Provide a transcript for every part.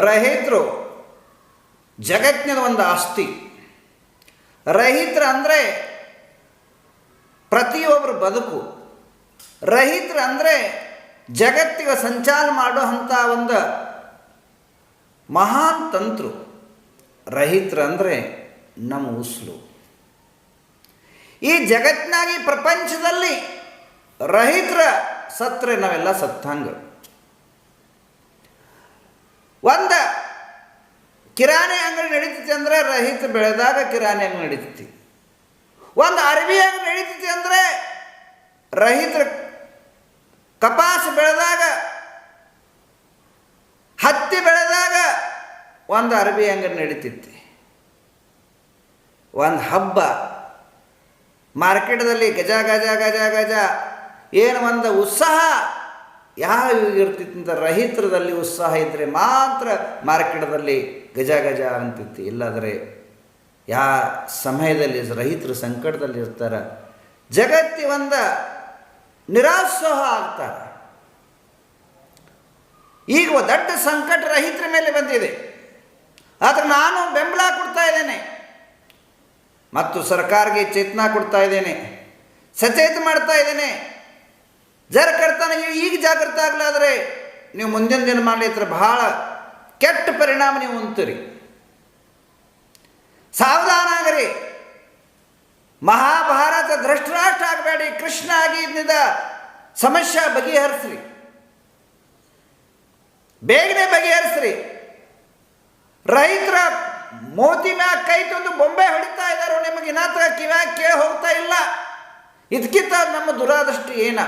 ರೈತರು ಜಗತ್ತಿನ ಒಂದು ಆಸ್ತಿ. ರಹಿತ್ರ ಅಂದರೆ ಪ್ರತಿಯೊಬ್ಬರ ಬದುಕು. ರಹಿತ್ರ ಅಂದರೆ ಜಗತ್ತಿಗೆ ಸಂಚಾರ ಮಾಡುವಂಥ ಒಂದು ಮಹಾನ್ ತಂತ್ರು. ರಹಿತ್ರ ಅಂದರೆ ನಮ್ಮ ಉಸ್ಲು. ಈ ಜಗತ್ತಿನಾಗಿ ಪ್ರಪಂಚದಲ್ಲಿ ರಹಿತ್ರ ಸತ್ರೆ ನಾವೆಲ್ಲ ಸತ್ತಂಗ ಒಂದು ಕಿರಾಣಿ ಅಂಗಡಿ ನಡೀತೈತಿ ಅಂದರೆ ರೈತ ಬೆಳೆದಾಗ ಕಿರಾಣಿ ಅಂಗಡಿ ನಡೀತೈತಿ ಒಂದು ಅರಬಿ ಅಂಗಡಿ ನಡೀತೈತಿ ಅಂದರೆ ರೈತರ ಕಪಾಸ್ ಬೆಳೆದಾಗ, ಹತ್ತಿ ಬೆಳೆದಾಗ ಒಂದು ಅರಬಿ ಅಂಗಡಿ ನಡೀತೈತಿ ಒಂದು ಹಬ್ಬ ಮಾರ್ಕೆಟ್ದಲ್ಲಿ ಗಜ ಗಜ ಗಜ ಗಜ, ಏನು ಒಂದು ಉತ್ಸಾಹ ಯಾವ ಇರ್ತಿತ್ತು ರಹಿತ್ರದಲ್ಲಿ ಉತ್ಸಾಹ ಇದ್ದರೆ ಮಾತ್ರ ಮಾರ್ಕೆಟದಲ್ಲಿ ಗಜ ಗಜ ಅಂತಿತ್ತು. ಇಲ್ಲಾದರೆ ಯಾ ಸಮಯದಲ್ಲಿ ರೈತರು ಸಂಕಟದಲ್ಲಿ ಇರ್ತಾರೆ. ಜಗತ್ತಿ ಒಂದು ನಿರಾಸೋಹ ಆಗ್ತಾರೆ. ಈಗ ದೊಡ್ಡ ಸಂಕಟ ರೈತರ ಮೇಲೆ ಬಂದಿದೆ. ಆದರೆ ನಾನು ಬೆಂಬಲ ಕೊಡ್ತಾ ಇದ್ದೇನೆ. ಮತ್ತು ಸರ್ಕಾರಕ್ಕೆ ಚೇತನ ಕೊಡ್ತಾ ಇದ್ದೇನೆ. ಸಚೇತ ಮಾಡ್ತಾ ಇದ್ದೇನೆ. ಜರ ಕರ್ತನ ನೀವು ಈಗ ಜಾಗೃತ ಆಗ್ಲಾದ್ರೆ ನೀವು ಮುಂದಿನ ದಿನ ಮಾಡಿದ್ರೆ ಬಹಳ ಕೆಟ್ಟ ಪರಿಣಾಮ ನೀವು ಉಂತೀರಿ ಸಾವಧಾನ ಆಗರಿ. ಮಹಾಭಾರತ ದೃಷ್ಟರಾಷ್ಟ್ರ ಆಗಬೇಡಿ, ಕೃಷ್ಣ ಆಗಿ ಇದ್ದ ಸಮಸ್ಯೆ ಬಗೆಹರಿಸ್ರಿ. ಬೇಗನೆ ಬಗೆಹರಿಸ್ರಿ. ರೈತರ ಮೋತಿ ಮ್ಯಾಗ ಕೈ ತಂದು ಬೊಂಬೆ ಹೊಡಿತಾ ಇದ್ದಾರೋ, ನಿಮಗೆ ಇನ್ನಾತ್ರ ಕಿವ್ಯಾಗ ಕೇಳಿ ಹೋಗ್ತಾ ಇಲ್ಲ. ಇದಕ್ಕಿಂತ ನಮ್ಮ ದುರಾದೃಷ್ಟಿ ಏನ?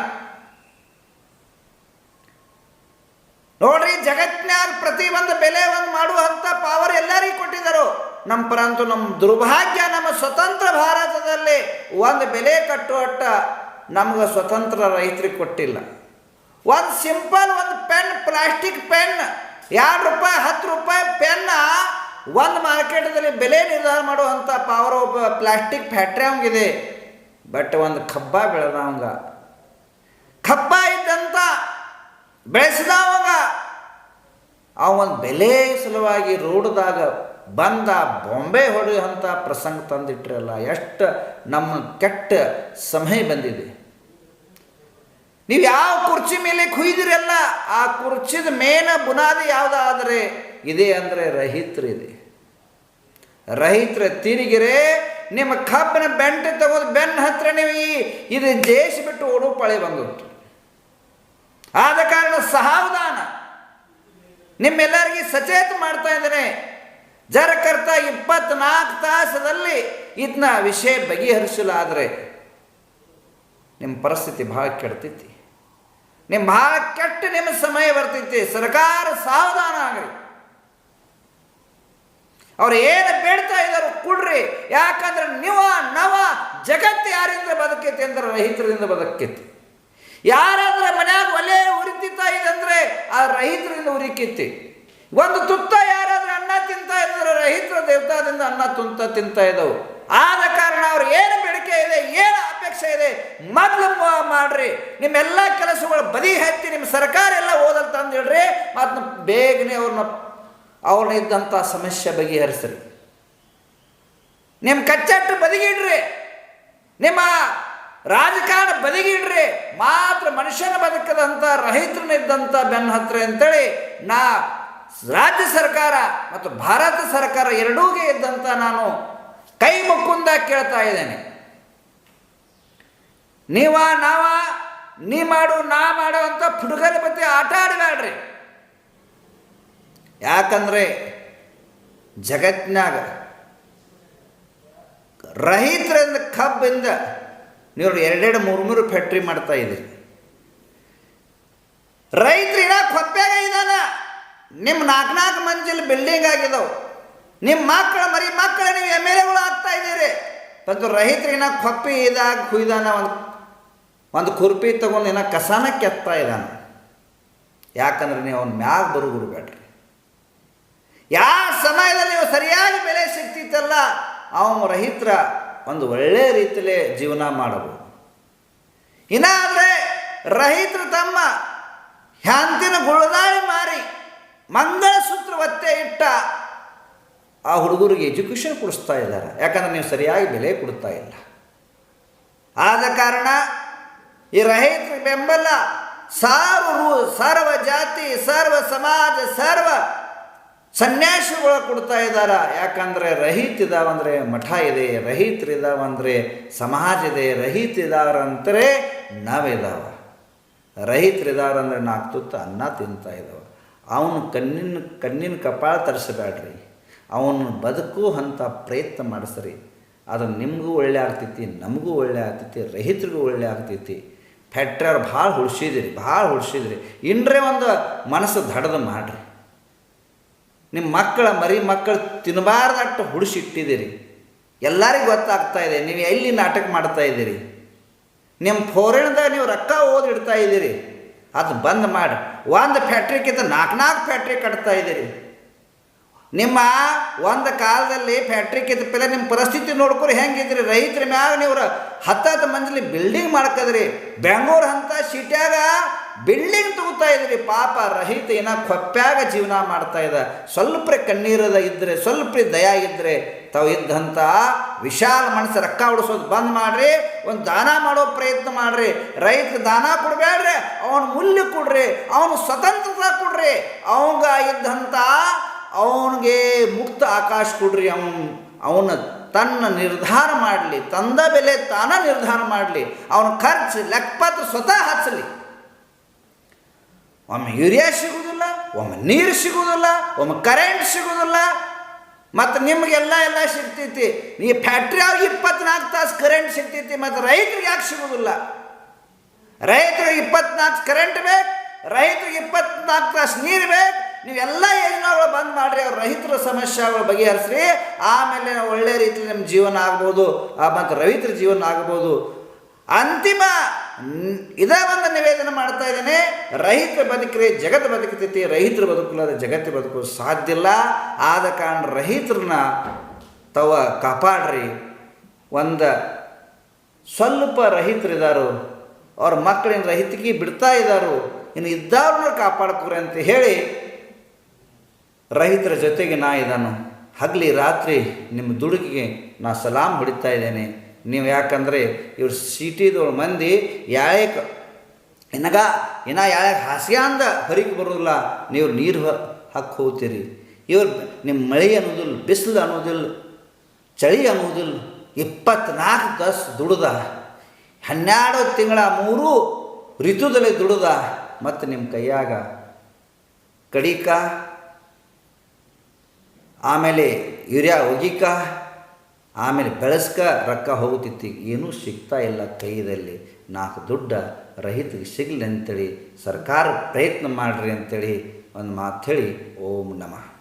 ನೋಡ್ರಿ ಜಗತ್ನಾಗ ಪ್ರತಿ ಒಂದು ಬೆಲೆ ಒಂದು ಮಾಡುವಂಥ ಪವರ್ ಎಲ್ಲರಿಗೂ ಕೊಟ್ಟಿದ್ದರು. ನಮ್ಮ ಪರಂತು ನಮ್ಮ ದುರ್ಭಾಗ್ಯ ನಮ್ಮ ಸ್ವತಂತ್ರ ಭಾರತದಲ್ಲಿ ಒಂದು ಬೆಲೆ ಕಟ್ಟುವಟ್ಟ ನಮ್ಗೆ ಸ್ವತಂತ್ರ ರೈತರಿಗೆ ಕೊಟ್ಟಿಲ್ಲ. ಒಂದು ಸಿಂಪಲ್ ಒಂದು ಪೆನ್, ಪ್ಲಾಸ್ಟಿಕ್ ಪೆನ್, ಎರಡು ರೂಪಾಯಿ, ಹತ್ತು ರೂಪಾಯಿ ಪೆನ್ನ ಒಂದು ಮಾರ್ಕೆಟದಲ್ಲಿ ಬೆಲೆ ನಿರ್ಧಾರ ಮಾಡುವಂಥ ಪಾವರ್ ಒಬ್ಬ ಪ್ಲಾಸ್ಟಿಕ್ ಫ್ಯಾಕ್ಟ್ರಿ ಅವಂಗಿದೆ. ಬಟ್ ಒಂದು ಕಬ್ಬ ಬೆಳೆದವಂಗ ಕಬ್ಬ ಇದ್ದಂಥ ಬೆಳೆಸಿದವಾಗ ಅವ ಒಂದು ಬೆಲೆ ಸಲುವಾಗಿ ರೋಡ್ದಾಗ ಬಂದ ಬೊಂಬೆ ಹೊಡೆಯುವಂಥ ಪ್ರಸಂಗ ತಂದಿಟ್ರಲ್ಲ, ಎಷ್ಟು ನಮ್ಮ ಕೆಟ್ಟ ಸಮಯ ಬಂದಿದೆ. ನೀವು ಯಾವ ಕುರ್ಚಿ ಮೇಲೆ ಕುಯ್ದಿರಲ್ಲ, ಆ ಕುರ್ಚಿದ ಮೇನ ಬುನಾದಿ ಯಾವುದಾದರೆ ಇದೆ ಅಂದರೆ ರೈತರಿದೆ ರೈತರ ತಿರುಗಿರೆ, ನಿಮ್ಮ ಕಬ್ಬಿನ ಬೆಂಟೆ ತಗೋದು ಬೆನ್ನ ಹತ್ರ ನೀವು ಈ, ಇದು ಜೇಸಿ ಬಿಟ್ಟು ಓಡು ಪಳೆ ಬಂದಿತ್ತು ಆದ ಕಾರಣ ಸಾವಧಾನ ನಿಮ್ಮೆಲ್ಲರಿಗೆ ಸಚೇತ ಮಾಡ್ತಾ ಇದ್ದಾರೆ ಜರಕರ್ತ ಇಪ್ಪತ್ನಾಲ್ಕು ತಾಸದಲ್ಲಿ ಇದನ್ನ ವಿಷಯ ಬಗೆಹರಿಸಲಾದರೆ ನಿಮ್ಮ ಪರಿಸ್ಥಿತಿ ಭಾಳ ಕೆಡ್ತೈತಿ. ನಿಮ್ಮ ಭಾಳ ಕೆಟ್ಟ ನಿಮ್ಮ ಸಮಯ ಬರ್ತೈತಿ. ಸರ್ಕಾರ ಸಾವಧಾನ ಆಗಲಿ. ಅವ್ರು ಏನು ಬೇಡ್ತಾ ಇದ್ದಾರೆ ಕೊಡ್ರಿ. ಯಾಕಂದ್ರೆ ನಿವ, ನವ, ಜಗತ್ತು ಯಾರಿಂದ ಬದುಕೈತಿ ಅಂದ್ರೆ ರೈತರಿಂದ ಬದುಕೈತಿ. ಯಾರಾದ್ರೆ ಮನ್ಯಾಗ ಒಲೆ ಉರಿತಿತ್ತಾ ಇದೆ ಅಂದ್ರೆ ಆ ರೈತರಿಂದ ಉರಿಕಿತ್ತಿ. ಒಂದು ತುತ್ತ ಯಾರಾದ್ರೂ ಅನ್ನ ತಿಂತಾ ಇದ್ರೆ ರೈತರ ದೇವತಾದಿಂದ ಅನ್ನ ತುಂತ ತಿಂತ ಇದ್ದವು. ಆದ ಕಾರಣ ಅವ್ರು ಏನು ಬೇಡಿಕೆ ಇದೆ, ಏನು ಅಪೇಕ್ಷೆ ಇದೆ, ಮೊದಲು ಮಾಡ್ರಿ. ನಿಮ್ಮೆಲ್ಲ ಕೆಲಸಗಳು ಬದಿ ಹತ್ತಿ ನಿಮ್ಮ ಸರ್ಕಾರ ಎಲ್ಲ ಓದಲ್ ತಂದು ಹೇಳ್ರಿ, ಮತ್ತು ಬೇಗನೆ ಅವ್ರನ್ನ ಅವ್ರನ್ನ ಇದ್ದಂಥ ಸಮಸ್ಯೆ ಬಗೆಹರಿಸ್ರಿ. ನಿಮ್ಮ ಕಚ್ಚಟ್ಟು ಬದಿಗಿಡ್ರಿ. ನಿಮ್ಮ ರಾಜಕಾರಣ ಬದಿಗಿಡ್ರಿ, ಮಾತ್ರ ಮನುಷ್ಯನ ಬದುಕದಂಥ ರೈತರನ್ನ ಇದ್ದಂಥ ಬೆನ್ನ ಹತ್ರ ಅಂತೇಳಿ ನಾ ರಾಜ್ಯ ಸರ್ಕಾರ ಮತ್ತು ಭಾರತ ಸರ್ಕಾರ ಎರಡೂಗೆ ಇದ್ದಂಥ ನಾನು ಕೈ ಮುಕ್ಕುಂದ ಕೇಳ್ತಾ ಇದ್ದೇನೆ. ನೀವ, ನಾವ, ನೀ ಮಾಡು, ನಾ ಮಾಡು ಅಂತ ಪುಡುಗಲ ಮತ್ತೆ ಆಟ ಆಡಬೇಡ್ರಿ ಯಾಕಂದರೆ ಜಗತ್ತಿನಾಗ ರೈತರಿಂದ ಕಬ್ಬಿಂದ ನೀವು ಎರಡೆರಡು ಮೂರು ಮೂರು ಫ್ಯಾಕ್ಟ್ರಿ ಮಾಡ್ತಾ ಇದ್ದೀರಿ ರೈತರು ಇನ್ನ ಕೊಪ್ಪೆಗ ಇದಾನ ನಿಮ್ಮ ನಾಲ್ಕು ನಾಲ್ಕು ಮಂಜಿಲ್ ಬಿಲ್ಡಿಂಗ್ ಆಗಿದಾವೆ. ನಿಮ್ಮ ಮಕ್ಕಳ ಮರಿ ಮಕ್ಕಳ ನೀವು ಎಂ ಎಲ್ ಎಗಳು ಆಗ್ತಾ ಇದ್ದೀರಿ. ಮತ್ತು ರೈತರಿಗಿನ ಕೊಪ್ಪಿ ಇದಾಗ ಕುಯ್ದಾನ ಒಂದು ಒಂದು ಕುರ್ಪಿ ತಗೊಂಡು ಇನ್ನ ಕಸಾನ ಕೆತ್ತಾ ಇದ್ದಾನೆ ಯಾಕಂದ್ರೆ ನೀವು ಅವ್ನ ಮ್ಯಾಗ ಬರುಗುಡ್ಬೇಡ್ರಿ ಯಾವ ಸಮಯದಲ್ಲಿ ನೀವು ಸರಿಯಾಗಿ ಬೆಲೆ ಸಿಗ್ತಿತ್ತಲ್ಲ, ಅವನು ರೈತರ ಒಂದು ಒಳ್ಳೆಯ ರೀತಿಯಲ್ಲಿ ಜೀವನ ಮಾಡಬಹುದು. ಇನ್ನಾದರೆ ರೈತರು ತಮ್ಮ ಹ್ಯಾಂತಿನ ಗುಳದಾಳಿ ಮಾರಿ ಮಂಗಳಸೂತ್ರ ಒತ್ತೆ ಇಟ್ಟ ಆ ಹುಡುಗರಿಗೆ ಎಜುಕೇಷನ್ ಕೊಡಿಸ್ತಾ ಇದ್ದಾರೆ. ಯಾಕಂದ್ರೆ ನೀವು ಸರಿಯಾಗಿ ಬೆಲೆ ಕೊಡ್ತಾ ಇಲ್ಲ. ಆದ ಕಾರಣ ಈ ರೈತರ ಬೆಂಬಲ ಸಾರ್ವ ಸರ್ವ ಜಾತಿ, ಸರ್ವ ಸಮಾಜ, ಸರ್ವ ಸನ್ಯಾಸಿಗಳು ಕೊಡ್ತಾ ಇದ್ದಾರೆ ಯಾಕಂದರೆ ರಹಿತ ಇದಾವಂದರೆ ಮಠ ಇದೆ ರಹಿತರಿದಾವಂದರೆ ಸಮಾಜ ಇದೆ, ರಹಿತ ಇದಾರಂದರೆ ನಾವಿದಾವ. ರಹಿತರಿದಾರಂದರೆ ನಾಲ್ಕು ತುತ್ತು ಅನ್ನ ತಿಂತಾ ಇದ್ದಾವೆ ಅವನು ಕಣ್ಣಿನ ಕಣ್ಣಿನ ಕಪಾಳ ತರಿಸಬೇಡ್ರಿ. ಅವನು ಬದುಕು ಅಂತ ಪ್ರಯತ್ನ ಮಾಡಿಸ್ರಿ. ಅದು ನಿಮಗೂ ಒಳ್ಳೆ ಆಗ್ತೈತಿ, ನಮಗೂ ಒಳ್ಳೆ ಆಗ್ತೈತಿ ರೈತರಿಗೂ ಒಳ್ಳೆ ಆಗ್ತೈತಿ. ಫ್ಯಾಕ್ಟ್ರಿಯವ್ರು ಭಾಳ ಹುಡ್ಸಿದಿರಿ ಭಾಳ ಹುಡ್ಸಿದ್ರಿ ಇನ್ನೇ ಒಂದು ಮನಸ್ಸು ದಡದ ಮಾಡಿರಿ. ನಿಮ್ಮ ಮಕ್ಕಳ ಮರಿ ಮಕ್ಕಳು ತಿನ್ನಬಾರ್ದಟ್ಟು ಹುಡಿಸಿಟ್ಟಿದ್ದೀರಿ. ಎಲ್ಲರಿಗೂ ಗೊತ್ತಾಗ್ತಾ ಇದೆ, ನೀವು ಎಲ್ಲಿ ನಾಟಕ ಮಾಡ್ತಾ ಇದ್ದೀರಿ? ನಿಮ್ಮ ಫೋರಿನ್ದಾಗ ನೀವು ರೊಕ್ಕ ಓದಿಡ್ತಾ ಇದ್ದೀರಿ. ಅದು ಬಂದ್ ಮಾಡಿ. ಒಂದು ಫ್ಯಾಕ್ಟ್ರಿಗಿಂತ ನಾಲ್ಕು ನಾಲ್ಕು ಫ್ಯಾಕ್ಟ್ರಿ ಕಟ್ತಾ ಇದ್ದೀರಿ. ನಿಮ್ಮ ಒಂದು ಕಾಲದಲ್ಲಿ ಫ್ಯಾಕ್ಟ್ರಿ ಪೆಲೆ ನಿಮ್ಮ ಪರಿಸ್ಥಿತಿ ನೋಡ್ಕೊರಿ ಹೆಂಗಿದ್ರಿ. ರೈತರ ಮ್ಯಾಗ ನೀವು ಹತ್ತತ್ತು ಮಂದಿಲಿ ಬಿಲ್ಡಿಂಗ್ ಮಾಡ್ಕದ್ರಿ. ಬೆಂಗಳೂರು ಅಂತ ಸಿಟ್ಯಾಗ ಬಿಲ್ಡಿಂಗ್ ತಗೋತಾ ಇದ್ರಿ, ಪಾಪ ರಹಿತ ಏನ ಕೊಪ್ಪ್ಯಾಗ ಜೀವನ ಮಾಡ್ತಾ ಇದ್ದ. ಸ್ವಲ್ಪ ಕಣ್ಣೀರದ ಇದ್ದರೆ ಸ್ವಲ್ಪ ದಯ ಇದ್ದರೆ ತಾವು ಇದ್ದಂಥ ವಿಶಾಲ ಮನಸ್ಸು ರೊಕ್ಕ ಉಡಿಸೋದು ಬಂದ್ ಮಾಡ್ರಿ, ಒಂದು ದಾನ ಮಾಡೋ ಪ್ರಯತ್ನ ಮಾಡ್ರಿ. ರೈತ ದಾನ ಕೊಡಬೇಡ್ರಿ ಅವನ ಮೂಲ್ಯ ಕೊಡ್ರಿ, ಅವನು ಸ್ವತಂತ್ರತೆ ಕೊಡ್ರಿ. ಅವಂಗ ಇದ್ದಂಥ ಅವನಿಗೆ ಮುಕ್ತ ಆಕಾಶ ಕೊಡ್ರಿ ಅವನು ಅವನ ತನ್ನ ನಿರ್ಧಾರ ಮಾಡಲಿ, ತಂದ ಬೆಲೆ ತಾನ ನಿರ್ಧಾರ ಮಾಡಲಿ. ಅವನ ಖರ್ಚು, ಲೆಕ್ಕಪತ್ರ ಸ್ವತಃ ಹಚ್ಚಲಿ. ಒಮ್ಮೆ ಯೂರಿಯಾ ಸಿಗುವುದಿಲ್ಲ, ಒಮ್ಮೆ ನೀರು ಸಿಗುವುದಿಲ್ಲ, ಒಮ್ಮೆ ಕರೆಂಟ್ ಸಿಗುವುದಿಲ್ಲ. ಮತ್ತು ನಿಮಗೆಲ್ಲ ಎಲ್ಲ ಸಿಗ್ತೈತಿ. ಈ ಫ್ಯಾಕ್ಟ್ರಿ ಆಗಿ ಇಪ್ಪತ್ನಾಲ್ಕು ತಾಸು ಕರೆಂಟ್ ಸಿಗ್ತೈತಿ, ಮತ್ತು ರೈತರಿಗೆ ಯಾಕೆ ಸಿಗುವುದಿಲ್ಲ? ರೈತರಿಗೆ ಇಪ್ಪತ್ನಾಲ್ಕು ಕರೆಂಟ್ ಬೇಕು, ರೈತರಿಗೆ ಇಪ್ಪತ್ನಾಲ್ಕು ತಾಸು ನೀರು ಬೇಕು. ನೀವೆಲ್ಲ ಯೋಜನೆಗಳು ಬಂದ್ ಮಾಡಿರಿ, ಅವ್ರ ರೈತರ ಸಮಸ್ಯೆಗಳು ಬಗೆಹರಿಸ್ರಿ. ಆಮೇಲೆ ನಾವು ಒಳ್ಳೆ ರೀತಿಯಲ್ಲಿ ನಮ್ಮ ಜೀವನ ಆಗ್ಬೋದು ಮತ್ತು ರೈತರ ಜೀವನ ಆಗ್ಬೋದು. ಅಂತಿಮ ಇದೇ ಒಂದು ನಿವೇದನೆ ಮಾಡ್ತಾ ಇದ್ದೇನೆ. ರೈತರ ಬದುಕ್ರೆ ಜಗತ್ತು ಬದುಕತೈತಿ ರೈತರ ಬದುಕಲಾದ ಜಗತ್ತು ಬದುಕು ಸಾಧ್ಯ ಇಲ್ಲ. ಆದ ಕಾರಣ ರೈತರನ್ನ ತವ ಕಾಪಾಡ್ರಿ. ಒಂದು ಸ್ವಲ್ಪ ರೈತರಿದ್ದಾರು ಅವ್ರ ಮಕ್ಕಳಿನ ರಹಿತಿಗೆ ಬಿಡ್ತಾ ಇದ್ದಾರು ಇನ್ನು ಇದ್ದವ್ರನ್ನ ಕಾಪಾಡ್ಕೊರಿ ಅಂತ ಹೇಳಿ ರೈತರ ಜೊತೆಗೆ ನಾ ಇದ್ದಾನು ಹಗಲಿ ರಾತ್ರಿ ನಿಮ್ಮ ದುಡುಕಿಗೆ ನಾ ಸಲಾಮ್ ಹೊಡಿತಾ ಇದ್ದೇನೆ. ನೀವು ಯಾಕಂದರೆ ಇವ್ರು ಸಿಟಿದವ್ರ ಮಂದಿ ಯಾಳ್ಯಾಕ ಇನ್ನಾಗ ಇನ್ನ ಹಾಸಿಗೆ ಅಂದ ಹೊರಗೆ ಬರೋದಿಲ್ಲ, ನೀವು ನೀರು ಹಾಕಿ ಹೋಗ್ತೀರಿ. ಇವ್ರು ನಿಮ್ಮ ಮಳೆ ಅನ್ನೋದಿಲ್ಲ, ಬಿಸಿಲು ಅನ್ನೋದಿಲ್ಲ, ಚಳಿ ಅನ್ನೋದಿಲ್ಲ, ಇಪ್ಪತ್ನಾಲ್ಕು ದಸ್ ದುಡ್ದ. ಹನ್ನೆರಡು ತಿಂಗಳ ಮೂರು ಋತುದಲ್ಲಿ ದುಡ್ದ, ಮತ್ತು ನಿಮ್ಮ ಕೈಯಾಗ ಕಡಿಕ, ಆಮೇಲೆ ಯೂರಿಯಾ ಒಗಿಕ ಆಮೇಲೆ ಬೆಳೆಸ್ಕ ರೊಕ್ಕ ಹೋಗುತ್ತಿತ್ತು, ಏನೂ ಸಿಗ್ತಾ ಇಲ್ಲ ಕೈಯಲ್ಲಿ ನಾಲ್ಕು ದುಡ್ಡ, ರೈತರಿಗೆ ಸಿಗಲಿ ಅಂತೇಳಿ, ಸರ್ಕಾರ ಪ್ರಯತ್ನ ಮಾಡಿರಿ ಅಂತೇಳಿ ಒಂದು ಮಾತು ಹೇಳಿ, ಓಂ ನಮಃ.